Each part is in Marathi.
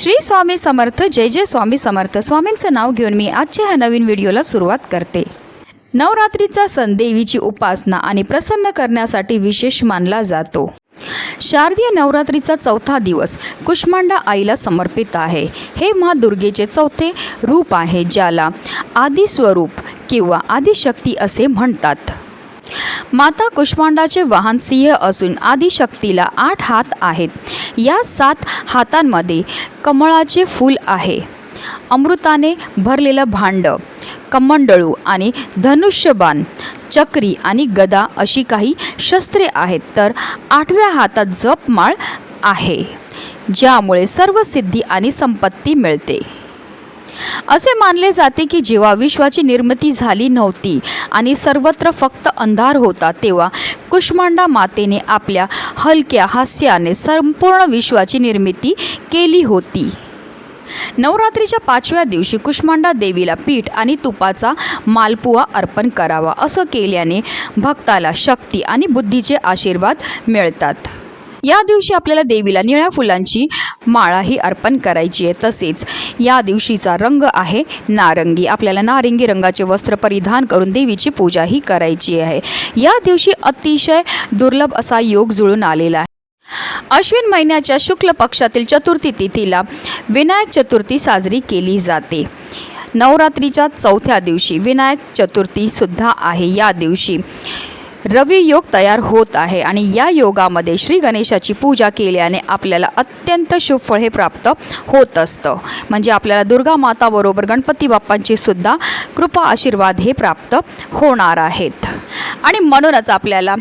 श्री स्वामी समर्थ जय जय स्वामी समर्थ. स्वामींचं नाव घेऊन मी आजच्या ह्या नवीन व्हिडिओला सुरुवात करते. नवरात्रीचा सण देवीची उपासना आणि प्रसन्न करण्यासाठी विशेष मानला जातो. शारदीय नवरात्रीचा चौथा दिवस कुष्मांडा आईला समर्पित आहे. हे मा दुर्गेचे चौथे रूप आहे ज्याला आदिस्वरूप किंवा आदिशक्ती असे म्हणतात. माता कुष्मांडाचे वाहन सिंह असून आदिशक्तीला आठ हात आहेत. या सात हातांमध्ये कमळाचे फूल आहे. अमृताने भरलेलं भांड कमंडळू आणि धनुष्यबाण चक्री आणि गदा अशी काही शस्त्रे आहेत तर आठव्या हातात जपमाळ आहे ज्यामुळे सर्व सिद्धी आणि संपत्ती मिळते. असे मानले जाते की जेव्हा विश्वाची निर्मिती झाली नव्हती आणि सर्वत्र फक्त अंधार होता तेव्हा कुष्मांडा मातेने आपल्या हलक्या हास्याने संपूर्ण विश्वाची निर्मिती केली होती. नवरात्रीच्या पाचव्या दिवशी कुष्मांडा देवीला पीठ आणि तुपाचा मालपुवा अर्पण करावा असं केल्याने भक्ताला शक्ती आणि बुद्धीचे आशीर्वाद मिळतात. या दिवशी आपल्याला देवीला निळ्या फुलांची माळाही अर्पण करायची आहे तसेच या दिवशीचा रंग आहे नारंगी. आपल्याला नारंगी रंगाचे वस्त्र परिधान करून देवीची पूजाही करायची आहे. या दिवशी अतिशय दुर्लभ असा योग जुळून आलेला आहे. अश्विन महिन्याच्या शुक्ल पक्षातील चतुर्थी तिथीला विनायक चतुर्थी साजरी केली जाते. नवरात्रीच्या चौथ्या दिवशी विनायक चतुर्थीसुद्धा आहे. या दिवशी रवी योग तयार होत आहे आणि या योगामध्ये श्री गणेशाची पूजा केल्याने आपल्याला अत्यंत शुभ फळ हे प्राप्त होत असतं. म्हणजे आपल्याला दुर्गा माताबरोबर गणपती बाप्पांची सुद्धा कृपा आशीर्वाद हे प्राप्त होणार आहेत. आणि म्हणूनच आपल्याला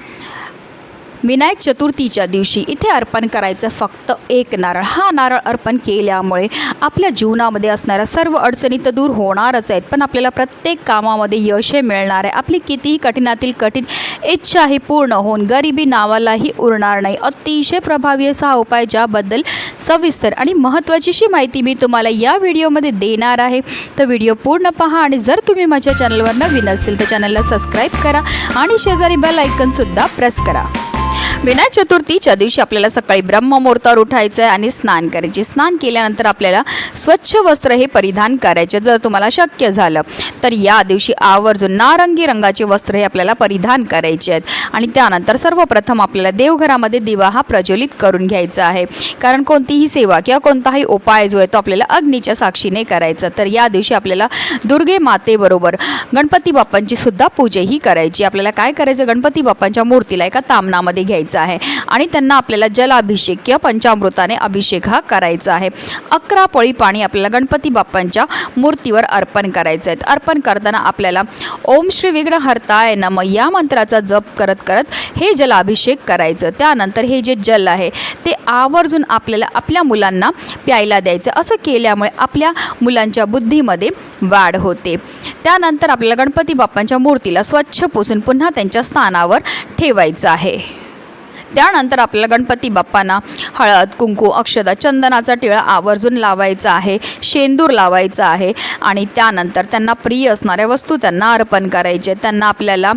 विनायक चतुर्थीच्या दिवशी इथे अर्पण करायचं फक्त एक नारळ. हा नारळ अर्पण केल्यामुळे आपल्या जीवनामध्ये असणाऱ्या सर्व अडचणी तर दूर होणारच आहेत पण आपल्याला प्रत्येक कामामध्ये यश हे मिळणार आहे. आपली कितीही कठीणातील कठीण इच्छा ही पूर्ण होऊन गरिबी नावालाही उरणार नाही. अतिशय प्रभावी असा हा उपाय ज्याबद्दल सविस्तर आणि महत्त्वाचीशी माहिती मी तुम्हाला या व्हिडिओमध्ये देणार आहे. तर व्हिडिओ पूर्ण पहा आणि जर तुम्ही माझ्या चॅनलवर नवीन असतील तर चॅनलला सबस्क्राईब करा आणि शेजारी बेल ऐकनसुद्धा प्रेस करा. विनायक चतुर्थीच्या दिवशी आपल्याला सकाळी ब्रह्ममुहूर्तावर उठायचं आहे आणि स्नान करायचे. स्नान केल्यानंतर आपल्याला स्वच्छ वस्त्र हे परिधान करायचे जर तुम्हाला शक्य झालं. तर या दिवशी आवर्जून नारंगी रंगाचे वस्त्र हे आपल्याला परिधान करायचे आहेत. आणि त्यानंतर सर्वप्रथम आपल्याला देवघरामध्ये दिवा हा प्रज्वलित करून घ्यायचा आहे. कारण कोणतीही सेवा किंवा कोणताही उपाय जो आहे तो आपल्याला अग्नीच्या साक्षीने करायचा तर या दिवशी आपल्याला दुर्गे मातेबरोबर गणपती बाप्पांची सुद्धा पूजाही करायची. आपल्याला काय करायचं? गणपती बाप्पांच्या मूर्तीला एका तामनामध्ये घ्यायचं. आहे. आणि त्यांना आपल्याला जलाभिषेक किंवा पंचामृताने अभिषेक हा करायचा आहे. अकरा पळी पाणी आपल्याला गणपती बाप्पांच्या मूर्तीवर अर्पण करायचं आहे. अर्पण करताना आपल्याला ओम श्री विघ्न हरताय नम या मंत्राचा जप करत करत हे जलाभिषेक करायचं. त्यानंतर हे जे जल आहे ते आवर्जून आपल्याला आपल्या मुलांना प्यायला द्यायचं. असं केल्यामुळे आपल्या मुलांच्या बुद्धीमध्ये वाढ होते. त्यानंतर आपल्याला गणपती बाप्पांच्या मूर्तीला स्वच्छ पुसून पुन्हा त्यांच्या स्थानावर ठेवायचं आहे. त्यानंतर आपल्याला गणपती बाप्पांना हळद कुंकू अक्षदा चंदनाचा टिळा आवर्जून लावायचा आहे शेंदूर लावायचा आहे आणि त्यानंतर त्यांना प्रिय असणाऱ्या वस्तू त्यांना अर्पण करायचे. त्यांना आपल्याला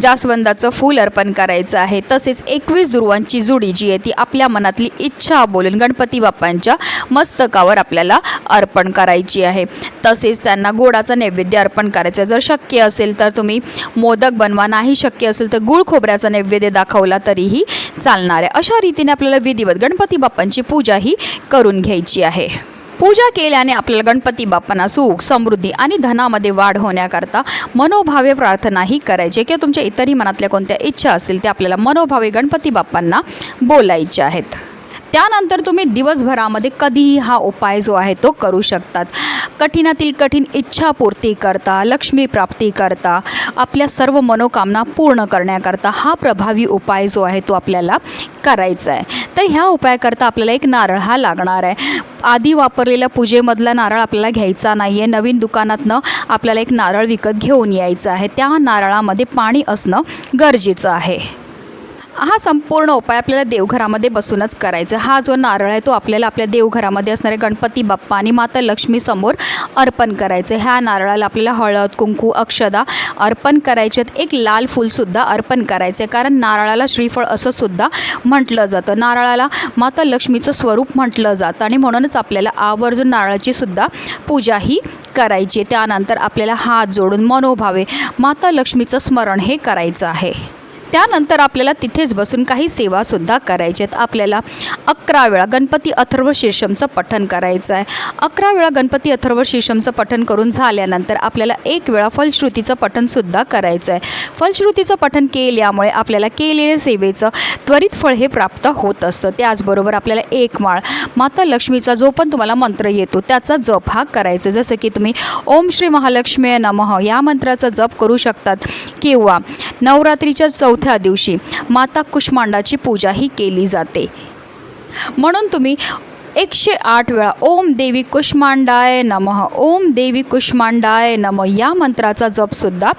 जास्वंदाचं फूल अर्पण करायचं आहे. तसेच एकवीस दुर्वांची जुडी जी आहे ती आपल्या मनातली इच्छा बोलून गणपती बाप्पांच्या मस्तकावर आपल्याला अर्पण करायची आहे. तसेच त्यांना गोडाचा नैवेद्य अर्पण करायचं जर शक्य असेल तर तुम्ही मोदक बनवा नाही शक्य असेल तर गुळ खोबऱ्याचा नैवेद्य दाखवला तरीही चालणार आहे. अशा रीतीने आपल्याला विधिवत गणपती बाप्पांची पूजा ही करून घ्यायची आहे. पूजा केल्याने आपल्याला गणपती बाप्पांना सुख समृद्धी आणि धनामध्ये वाढ होण्याकरता मनोभावे प्रार्थनाही करायची. किंवा तुमच्या इतरही मनातल्या कोणत्या इच्छा असतील त्या आपल्याला मनोभावे गणपती बाप्पांना बोलायच्या आहेत. त्यानंतर तुम्ही दिवसभरामध्ये कधीही हा उपाय जो आहे तो करू शकतात. कठीणातील कठीण इच्छापूर्ती करता लक्ष्मी प्राप्ती करता आपल्या सर्व मनोकामना पूर्ण करण्याकरता हा प्रभावी उपाय जो आहे तो आपल्याला करायचा आहे. तर ह्या उपायाकरता आपल्याला एक नारळ हा लागणार आहे. आधी वापरलेल्या पूजेमधला नारळ आपल्याला घ्यायचा नाही आहे नवीन दुकानातनं आपल्याला एक नारळ विकत घेऊन यायचं आहे. त्या नारळामध्ये पाणी असणं गरजेचं आहे. हा संपूर्ण उपाय आपल्याला देवघरामध्ये बसूनच करायचा हा जो नारळ आहे तो आपल्याला आपल्या देवघरामध्ये असणारे गणपती बाप्पा आणि माता लक्ष्मी समोर अर्पण करायचं ह्या नारळाला आपल्याला हळद कुंकू अक्षदा अर्पण करायचे आहेत. एक लाल फूलसुद्धा अर्पण करायचे आहे. कारण नारळाला श्रीफळ असं सुद्धा म्हटलं जातं नारळाला माता लक्ष्मीचं स्वरूप म्हटलं जातं आणि म्हणूनच आपल्याला आवर्जून नारळाची सुद्धा पूजा ही करायची आहे. त्यानंतर आपल्याला हात जोडून मनोभावे माता लक्ष्मीचं स्मरण हे करायचं आहे त्यानंतर आपल्याला तिथेच बसून काही सेवासुद्धा करायच्या आहेत. आपल्याला अकरा वेळा गणपती अथर्व शीर्षमचं पठण करायचं आहे. अकरा वेळा गणपती अथर्व शीर्षमचं पठण करून झाल्यानंतर आपल्याला एक वेळा फलश्रुतीचं पठणसुद्धा करायचं आहे. फलश्रुतीचं पठण केल्यामुळे आपल्याला केलेल्या सेवेचं त्वरित फळ हे प्राप्त होत असतं. त्याचबरोबर आपल्याला एक माळ माता लक्ष्मीचा जो पण तुम्हाला मंत्र येतो त्याचा जप हा करायचा. जसं की तुम्ही ओम श्री महालक्ष्मी नमः या मंत्राचा जप करू शकतात. किंवा नवरात्रीच्या चौथ्या दिवशी माता कुष्मांडाची पूजाही केली जाते. म्हणून तुम्ही एकशे आठ वेळा. ओम देवी कुष्मांडाय नमः. ओम देवी कुष्मांडाय नम. या मंत्राचा जपसुद्धा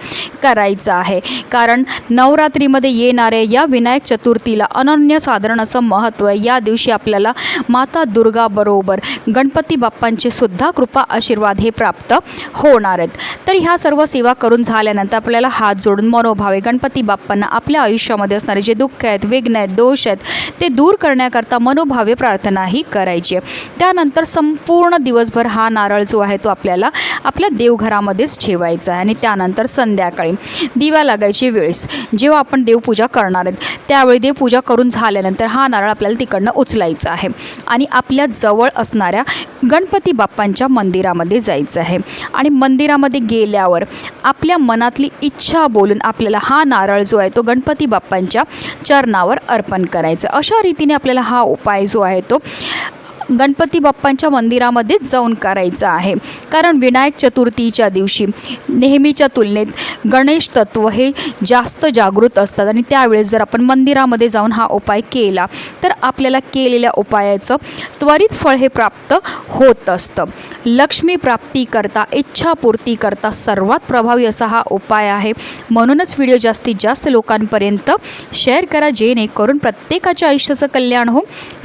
करायचा आहे. कारण नवरात्रीमध्ये येणाऱ्या या विनायक चतुर्थीला अनन्यसाधारण असं महत्त्व आहे. या दिवशी आपल्याला माता दुर्गाबरोबर गणपती बाप्पांचे सुद्धा कृपा आशीर्वाद हे प्राप्त होणार आहेत. तर ह्या सर्व सेवा करून झाल्यानंतर आपल्याला हात जोडून मनोभावे गणपती बाप्पांना आपल्या आयुष्यामध्ये असणारे जे दुःख आहेत विघ्न आहेत दोष आहेत ते दूर करण्याकरता मनोभावे प्रार्थनाही करायची. आहे. त्यानंतर संपूर्ण दिवसभर हा नारळ जो आहे तो आपल्याला आपल्या देवघरामध्येच ठेवायचा आहे. आणि त्यानंतर संध्याकाळी दिवा लागायची वेळेस जेव्हा आपण देवपूजा करणार आहेत त्यावेळी देवपूजा करून झाल्यानंतर हा नारळ आपल्याला तिकडनं उचलायचा आहे. आणि आपल्या जवळ असणाऱ्या गणपती बाप्पांच्या मंदिरामध्ये जायचं आहे. आणि मंदिरामध्ये गेल्यावर आपल्या मनातली इच्छा बोलून आपल्याला हा नारळ जो आहे तो गणपती बाप्पांच्या चरणावर अर्पण करायचा अशा रीतीने आपल्याला हा उपाय जो आहे तो गणपती बाप्पांच्या मंदिरामध्येच जाऊन करायचं आहे. कारण विनायक चतुर्थीच्या दिवशी नेहमीच्या तुलनेत गणेश तत्व हे जास्त जागृत असतात आणि त्यावेळेस जर आपण मंदिरामध्ये जाऊन हा उपाय केला तर आपल्याला केलेल्या उपायाचं त्वरित फळ हे प्राप्त होत असतं. लक्ष्मी प्राप्तीकरता इच्छापूर्तीकरता सर्वात प्रभावी असा हा उपाय आहे. म्हणूनच व्हिडिओ जास्तीत जास्त लोकांपर्यंत शेअर करा जेणेकरून प्रत्येकाच्या आयुष्याचं कल्याण हो.